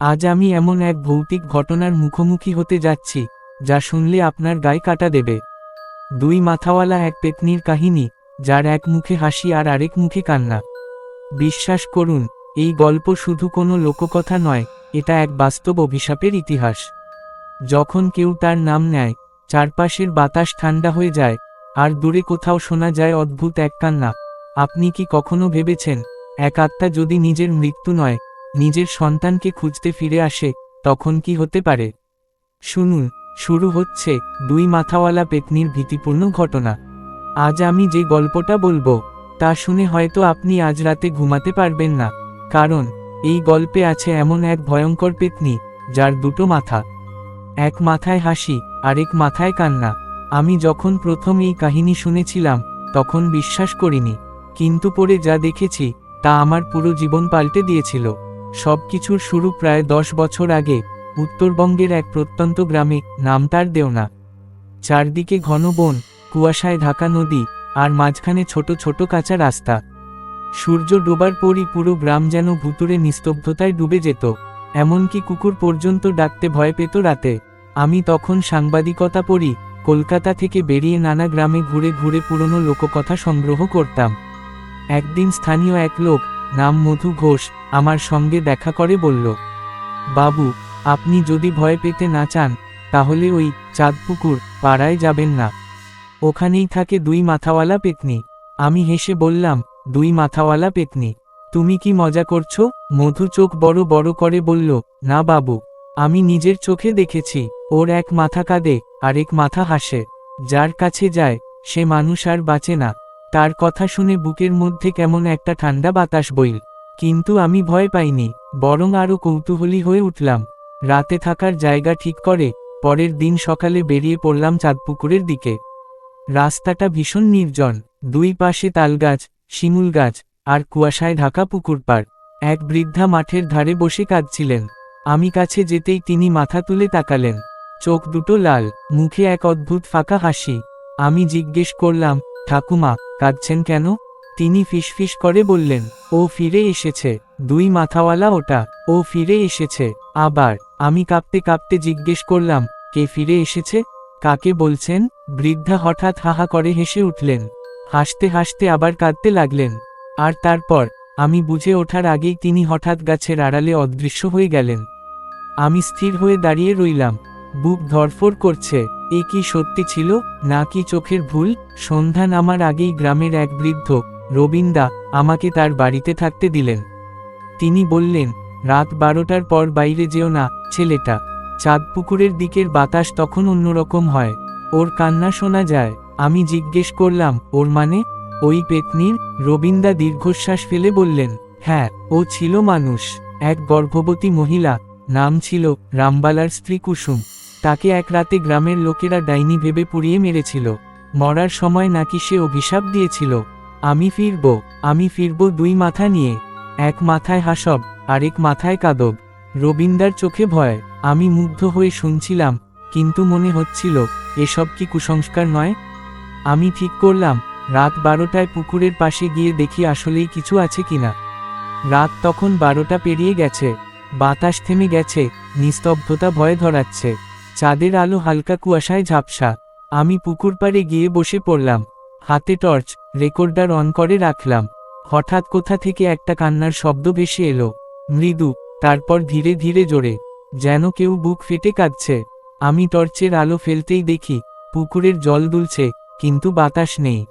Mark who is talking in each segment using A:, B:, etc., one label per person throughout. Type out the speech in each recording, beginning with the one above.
A: আজ আমি এমন এক ভৌতিক ঘটনার মুখোমুখি হতে যাচ্ছি, যা শুনলে আপনার গায়ে কাটা দেবে। দুই মাথাওয়ালা এক পেতনির কাহিনী, যার এক মুখে হাসি আর আরেক মুখে কান্না। বিশ্বাস করুন, এই গল্প শুধু কোনো লোককথা নয়, এটা এক বাস্তব অভিশাপের ইতিহাস। যখন কেউ তার নাম নেয়, চারপাশের বাতাস ঠান্ডা হয়ে যায়, আর দূরে কোথাও শোনা যায় অদ্ভুত এক কান্না। আপনি কি কখনো ভেবেছেন, এক আত্মা যদি নিজের মৃত্যু নয় নিজের সন্তানকে খুঁজতে ফিরে আসে, তখন কি হতে পারে? শুনুন, শুরু হচ্ছে দুই মাথাওয়ালা পেতনির ভীতিপূর্ণ ঘটনা। আজ আমি যে গল্পটা বলব, তা শুনে হয়তো আপনি আজ রাতে ঘুমাতে পারবেন না। কারণ, এই গল্পে আছে এমন এক ভয়ঙ্কর পেতনি, যার দুটো মাথা। এক মাথায় হাসি, আরেক মাথায় কান্না। আমি যখন প্রথম এই কাহিনী শুনেছিলাম, তখন বিশ্বাস করিনি। কিন্তু পরে যা দেখেছি, তা আমার পুরো জীবন পাল্টে দিয়েছিল। সবকিছুর শুরু প্রায় দশ বছর আগে, উত্তরবঙ্গের এক প্রত্যন্ত গ্রামে, নাম তার দেওনা। চারদিকে ঘন বন, কুয়াশায় ঢাকা নদী, আর মাঝখানে ছোট ছোট কাঁচা রাস্তা। সূর্য ডোবার পরই পুরো গ্রাম যেন ভুতুরে নিস্তব্ধতায় ডুবে যেত। এমনকি কুকুর পর্যন্ত ডাকতে ভয় পেত রাতে। আমি তখন সাংবাদিকতা পড়ি, কলকাতা থেকে বেরিয়ে নানা গ্রামে ঘুরে ঘুরে পুরনো লোককথা সংগ্রহ করতাম। একদিন স্থানীয় এক লোক নাম মধু ঘোষ, আমার সঙ্গে দেখা করে বলল, বাবু, আপনি যদি ভয় পেতে না চান, তাহলে ওই চাঁদপুকুর পাড়ায় যাবেন না। ওখানেই থাকে দুই মাথাওয়ালা পেতনি। আমি হেসে বললাম, দুই মাথাওয়ালা পেতনি, তুমি কি মজা করছ? মধু চোখ বড় বড় করে বলল, না বাবু, আমি নিজের চোখে দেখেছি, ওর এক মাথা কাঁদে, আরেক মাথা হাসে। যার কাছে যায়, সে মানুষ আর বাঁচে না। তার কথা শুনে বুকের মধ্যে কেমন একটা ঠান্ডা বাতাস বইল। কিন্তু আমি ভয় পাইনি, বরং আরও কৌতূহলী হয়ে উঠলাম। রাতে থাকার জায়গা ঠিক করে, পরের দিন সকালে বেরিয়ে পড়লাম চাঁদপুকুরের দিকে। রাস্তাটা ভীষণ নির্জন, দুই পাশে তালগাছ, শিমুল গাছ, আর কুয়াশায় ঢাকা পুকুর পাড়। এক বৃদ্ধা মাঠের ধারে বসে কাঁদছিলেন। আমি কাছে যেতেই তিনি মাথা তুলে তাকালেন। চোখ দুটো লাল, মুখে এক অদ্ভুত ফাঁকা হাসি। আমি জিজ্ঞেস করলাম ঠাকুমা, কাঁদছেন কেন? তিনি ফিসফিস করে বললেন, ও ফিরে এসেছে, দুই মাথাওয়ালা ওটা, ও ফিরে এসেছে, আবার, আমি কাঁপতে কাঁপতে জিজ্ঞেস করলাম, কে ফিরে এসেছে? কাকে? বলছেন, বৃদ্ধা হঠাৎ হাহা করে হেসে উঠলেন, হাসতে হাসতে আবার কাঁদতে লাগলেন, আর তারপর? আমি বুঝে ওঠার আগেই তিনি হঠাৎ গাছের আড়ালে অদৃশ্য হয়ে গেলেন, আমি স্থির হয়ে দাঁড়িয়ে রইলাম বুক ধরফর করছে, এ কি সত্যি ছিল? নাকি চোখের ভুল? সন্ধ্যা নামার আগেই গ্রামের এক বৃদ্ধ, রবিন্দা, আমাকে তার বাড়িতে থাকতে দিলেন। তিনি বললেন, রাত বারোটার পর বাইরে যেও না, ছেলেটা। চাঁদপুকুরের দিকের বাতাস তখন অন্যরকম হয়। ওর কান্না শোনা যায়। আমি জিজ্ঞেস করলাম, ওর মানে? ওই পেতনির, রবিন্দা দীর্ঘশ্বাস ফেলে বললেন হ্যাঁ ও ছিল মানুষ। এক গর্ভবতী মহিলা। নাম ছিল রামবালার স্ত্রী কুসুম। তাকে এক রাতে গ্রামের লোকেরা ডাইনি ভেবে পুড়িয়ে মেরেছিল। মরার সময় নাকি সে অভিশাপ দিয়েছিল। আমি ফিরব আমি ফিরব দুই মাথা নিয়ে। এক মাথায় হাসব, আরেক মাথায় কাদব। রবিন্দার চোখে ভয়। আমি মুগ্ধ হয়ে শুনছিলাম, কিন্তু মনে হচ্ছিল, এসব কি কুসংস্কার নয়? আমি ঠিক করলাম, রাত বারোটায় পুকুরের পাশে গিয়ে দেখি আসলেই কিছু আছে কিনা রাত তখন বারোটা পেরিয়ে গেছে। বাতাস থেমে গেছে, নিস্তব্ধতা ভয়ে ধরাচ্ছে। চাঁদের আলো হালকা কুয়াশায় ঝাপসা। আমি পুকুর পাড়ে গিয়ে বসে পড়লাম। হাতে টর্চ, রেকর্ডার অন করে রাখলাম। হঠাৎ কোথা থেকে একটা কান্নার শব্দ ভেসে এলো। মৃদু, তারপর ধীরে ধীরে জোরে। যেন কেউ বুক ফেটে কাঁদছে। আমি টর্চের আলো ফেলতেই দেখি, পুকুরের জল দুলছে, কিন্তু বাতাস নেই।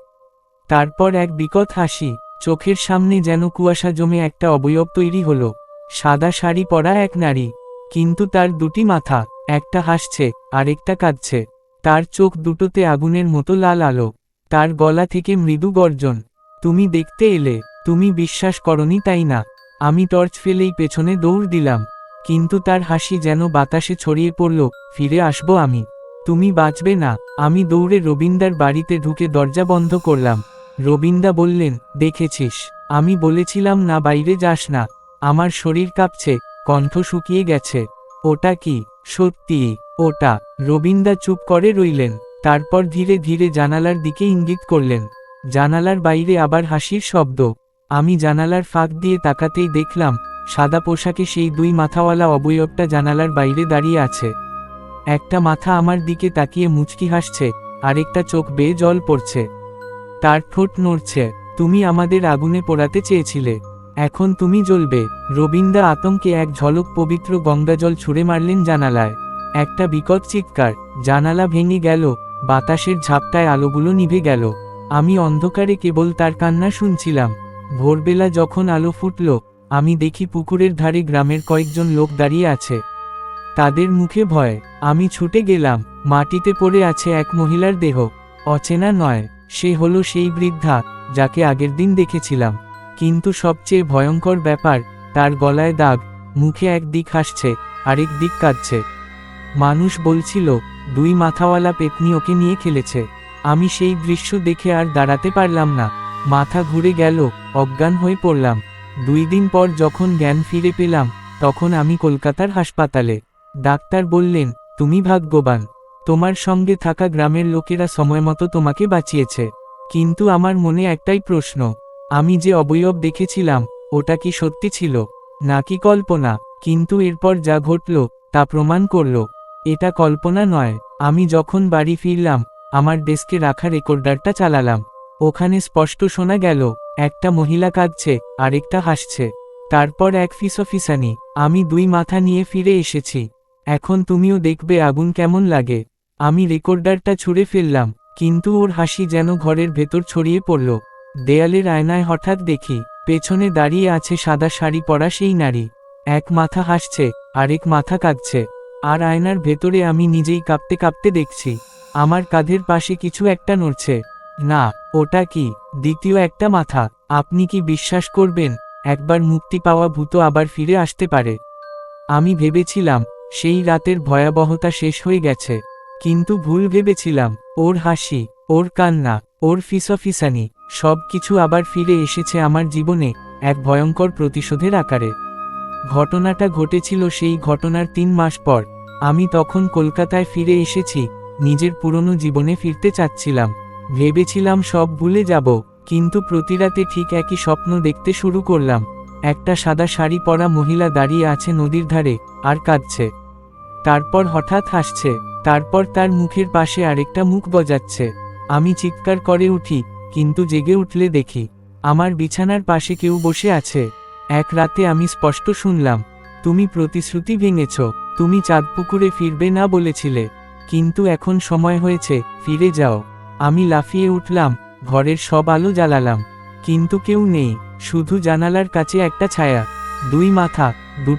A: তারপর এক বিকট হাসি, চোখের সামনে যেন কুয়াশা জমে একটা অবয়ব তৈরি হলো। সাদা শাড়ি পরা এক নারী, কিন্তু তার দুটি মাথা। একটা হাসছে, আরেকটা কাঁদছে। তার চোখ দুটোতে আগুনের মতো লাল আলো। তার গলা থেকে মৃদু গর্জন, তুমি দেখতে এলে, তুমি বিশ্বাস করনি তাই না? আমি টর্চ ফেলেই পেছনে দৌড় দিলাম। কিন্তু তার হাসি যেন বাতাসে ছড়িয়ে পড়ল, ফিরে আসব আমি। তুমি বাঁচবে না। আমি দৌড়ে রবিন্দার বাড়িতে ঢুকে দরজা বন্ধ করলাম। রবিন্দা বললেন, দেখেছিস, আমি বলেছিলাম না বাইরে যাস না। আমার শরীর কাঁপছে, কণ্ঠ শুকিয়ে গেছে। ওটা কি? সত্যি, ওটা। রবীন্দা চুপ করে রইলেন। তারপর ধীরে ধীরে জানালার দিকে ইঙ্গিত করলেন। জানালার বাইরে আবার হাসির শব্দ। আমি জানালার ফাঁক দিয়ে তাকাতেই দেখলাম, সাদা পোশাকে সেই দুই মাথাওয়ালা অবয়বটা জানালার বাইরে দাঁড়িয়ে আছে। একটা মাথা আমার দিকে তাকিয়ে মুচকি হাসছে, আরেকটা চোখ বেয়ে জল পড়ছে। তার ঠোঁট নড়ছে। তুমি আমাদের আগুনে পোড়াতে চেয়েছিলে। এখন তুমি জ্বলবে। রবীন্দা আতঙ্কে এক ঝলক পবিত্র গঙ্গাজল ছুঁড়ে মারলেন জানালায়। একটা বিকট চিৎকার, জানালা ভেঙে গেল, বাতাসের ঝাপটায় আলোগুলো নিভে গেল। আমি অন্ধকারে কেবল তার কান্না শুনছিলাম। ভোরবেলা যখন আলো ফুটল, আমি দেখি পুকুরের ধারে গ্রামের কয়েকজন লোক দাঁড়িয়ে আছে। তাদের মুখে ভয়, আমি ছুটে গেলাম, মাটিতে পড়ে আছে এক মহিলার দেহ। অচেনা নয়, সে হলো সেই বৃদ্ধা, যাকে আগের দিন দেখেছিলাম। কিন্তু সবচেয়ে ভয়ঙ্কর ব্যাপার, তার গলায় দাগ, মুখে এক দিক হাসছে, আরেক দিক কাঁদছে। মানুষ বলছিল, দুই মাথাওয়ালা পেতনি ওকে নিয়ে খেলেছে। আমি সেই দৃশ্য দেখে আর দাঁড়াতে পারলাম না। মাথা ঘুরে গেল, অজ্ঞান হয়ে পড়লাম। দুই দিন পর যখন জ্ঞান ফিরে পেলাম, তখন আমি কলকাতার হাসপাতালে। ডাক্তার বললেন, তুমি ভাগ্যবান। তোমার সঙ্গে থাকা গ্রামের লোকেরা সময়মতো তোমাকে বাঁচিয়েছে। কিন্তু আমার মনে একটাই প্রশ্ন আমি যে অবয়ব দেখেছিলাম, ওটা কি সত্যি ছিল? নাকি কল্পনা? কিন্তু এরপর যা ঘটল, তা প্রমাণ করল। এটা কল্পনা নয়। আমি যখন বাড়ি ফিরলাম, আমার ডেস্কে রাখা রেকর্ডারটা চালালাম। ওখানে স্পষ্ট শোনা গেল, একটা মহিলা কাঁদছে, আরেকটা হাসছে। তারপর এক ফিসফিসানি, আমি দুই মাথা নিয়ে ফিরে এসেছি। এখন তুমিও দেখবে আগুন কেমন লাগে। আমি রেকর্ডারটা ছুঁড়ে ফেললাম, কিন্তু ওর হাসি যেন ঘরের ভেতর ছড়িয়ে পড়ল। দেয়ালের আয়নায় হঠাৎ দেখি, পেছনে দাঁড়িয়ে আছে সাদা শাড়ি পরা সেই নারী। এক মাথা হাসছে, আরেক মাথা কাঁদছে। আর আয়নার ভেতরে আমি নিজেই কাঁপতে কাঁপতে দেখছি, আমার কাঁধের পাশে কিছু একটা নড়ছে। না, ওটা কি? দ্বিতীয় একটা মাথা। আপনি কি বিশ্বাস করবেন, একবার মুক্তি পাওয়া ভূত আবার ফিরে আসতে পারে? আমি ভেবেছিলাম, সেই রাতের ভয়াবহতা শেষ হয়ে গেছে। কিন্তু ভুল ভেবেছিলাম, ওর হাসি, ওর কান্না। ওর ফিসফিসানি, সব কিছু আবার ফিরে এসেছে আমার জীবনে এক ভয়ঙ্কর প্রতিশোধের আকারে। ঘটনাটা ঘটেছিল সেই ঘটনার তিন মাস পর। আমি তখন কলকাতায় ফিরে এসেছি, নিজের পুরনো জীবনে ফিরতে চাচ্ছিলাম। ভেবেছিলাম সব ভুলে যাব, কিন্তু প্রতিরাতে ঠিক একই স্বপ্ন দেখতে শুরু করলাম। একটা সাদা শাড়ি পরা মহিলা দাঁড়িয়ে আছে নদীর ধারে, আর কাঁদছে। তারপর হঠাৎ হাসছে, তারপর তার মুখের পাশে আরেকটা মুখ বজাচ্ছে আমি চিৎকার করে উঠি, কিন্তু জেগে উঠলে দেখি, আমার বিছানার পাশে কেউ বসে আছে। এক রাতে আমি স্পষ্ট শুনলাম, তুমি প্রতিশ্রুতি ভেঙেছ, তুমি চাঁদপুকুরে ফিরবে না বলেছিলে। কিন্তু এখন সময় হয়েছে, ফিরে যাও। আমি লাফিয়ে উঠলাম, ঘরের সব আলো জ্বালালাম। কিন্তু কেউ নেই, শুধু জানালার কাছে একটা ছায়া, দুই মাথা দু